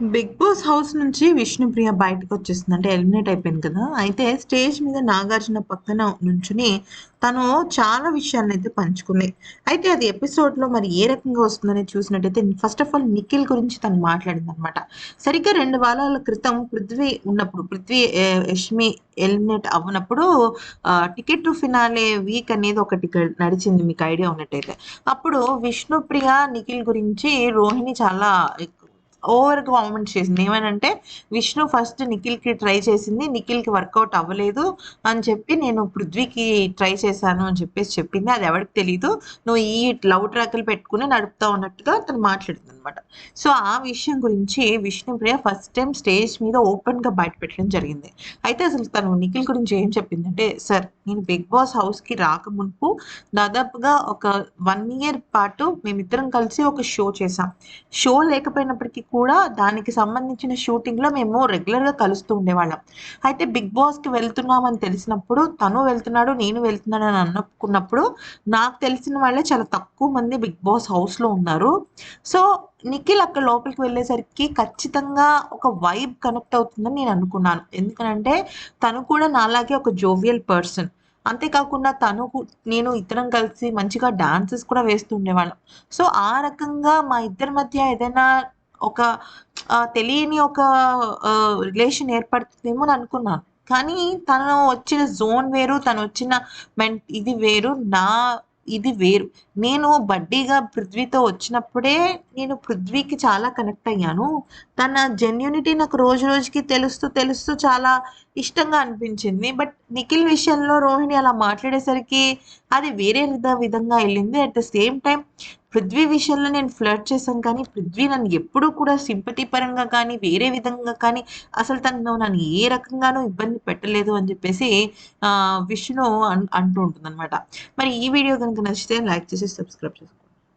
Big boss house నుంచి విష్ణుప్రియ బయటకు వచ్చేసింది. అంటే ఎలిమినేట్ అయిపోయింది కదా. అయితే స్టేజ్ మీద నాగార్జున పక్కన నుంచుని తను చాలా విషయాలను అయితే పంచుకుంది. అయితే అది ఎపిసోడ్లో మరి ఏ రకంగా వస్తుందని చూసినట్టయితే ఫస్ట్ ఆఫ్ ఆల్ నిఖిల్ గురించి తను మాట్లాడింది అనమాట సరిగ్గా రెండు వారాల క్రితం పృథ్వీ ఉన్నప్పుడు పృథ్వీ యష్మి ఎలిమినేట్ అవ్వనప్పుడు టికెట్ టు ఫినాలే వీక్ అనేది ఒకటి నడిచింది. మీకు ఐడియా ఉన్నట్టయితే. అప్పుడు విష్ణుప్రియ నిఖిల్ గురించి రోహిణి చాలా ఓవర్ కామెంట్ చేసింది. ఏమనంటే విష్ణు ఫస్ట్ నిఖిల్కి ట్రై చేసింది నిఖిల్కి వర్కౌట్ అవ్వలేదు అని చెప్పి నేను పృథ్వీకి ట్రై చేశాను అని చెప్పేసి చెప్పింది. అది ఎవరికి తెలియదు నువ్వు ఈ లవ్ ట్రాక్లు పెట్టుకుని నడుపుతా ఉన్నట్టుగా తను మాట్లాడుతుంది అనమాట సో ఆ విషయం గురించి విష్ణుప్రియ ఫస్ట్ టైం స్టేజ్ మీద ఓపెన్గా బయట పెట్టడం జరిగింది. అయితే అసలు తను నిఖిల్ గురించి ఏం చెప్పిందంటే సార్ నేను బిగ్ బాస్ హౌస్కి రాకమునుపు దాదాపుగా ఒక వన్ ఇయర్ పాటు మేమిద్దరం కలిసి ఒక షో చేసాం షో లేకపోయినప్పటికీ కూడా దానికి సంబంధించిన షూటింగ్లో మేము రెగ్యులర్గా కలుస్తూ ఉండేవాళ్ళం. అయితే బిగ్ బాస్కి వెళ్తున్నామని తెలిసినప్పుడు తను వెళ్తున్నాడు నేను వెళ్తున్నాను అని అనుకున్నప్పుడు నాకు తెలిసిన వాళ్ళే చాలా తక్కువ మంది బిగ్ బాస్ హౌస్లో ఉన్నారు. సో నిఖిల్ అక్కడ లోపలికి వెళ్ళేసరికి ఖచ్చితంగా ఒక వైబ్ కనెక్ట్ అవుతుందని నేను అనుకున్నాను. ఎందుకనంటే తను కూడా నాలాగే ఒక జోవియల్ పర్సన్. అంతేకాకుండా తను నేను ఇద్దరం కలిసి మంచిగా డాన్సెస్ కూడా వేస్తూ ఉండేవాళ్ళం. సో ఆ రకంగా మా ఇద్దరి మధ్య ఏదైనా ఒక తెలియని ఒక రిలేషన్ ఏర్పడుతుందేమో అని అనుకున్నాను కానీ తను వచ్చిన జోన్ వేరు తను వచ్చిన మెన్ ఇది వేరు నా ఇది వేరు. నేను బడ్డీగా పృథ్వీతో వచ్చినప్పుడే నేను పృథ్వీకి చాలా కనెక్ట్ అయ్యాను. తన జెన్యూనిటీ నాకు రోజు రోజుకి తెలుస్తూ తెలుస్తూ చాలా ఇష్టంగా అనిపించింది. బట్ నిఖిల్ విషయంలో రోహిణి అలా మాట్లాడేసరికి అది వేరే విధ విధంగా వెళ్ళింది. At the same time Prithvi విషయంలో నేను ఫ్లర్ట్ చేశాను కానీ పృథ్వీ నన్ను ఎప్పుడూ కూడా సింపతి పరంగా కానీ వేరే విధంగా కానీ అసలు తను నన్ను ఏ రకంగానూ ఇబ్బంది పెట్టలేదు అని చెప్పేసి విష్ణు అన్ అంటూ ఉంటుంది మరి ఈ వీడియో కనుక నచ్చితే లైక్ చేసి subscriptions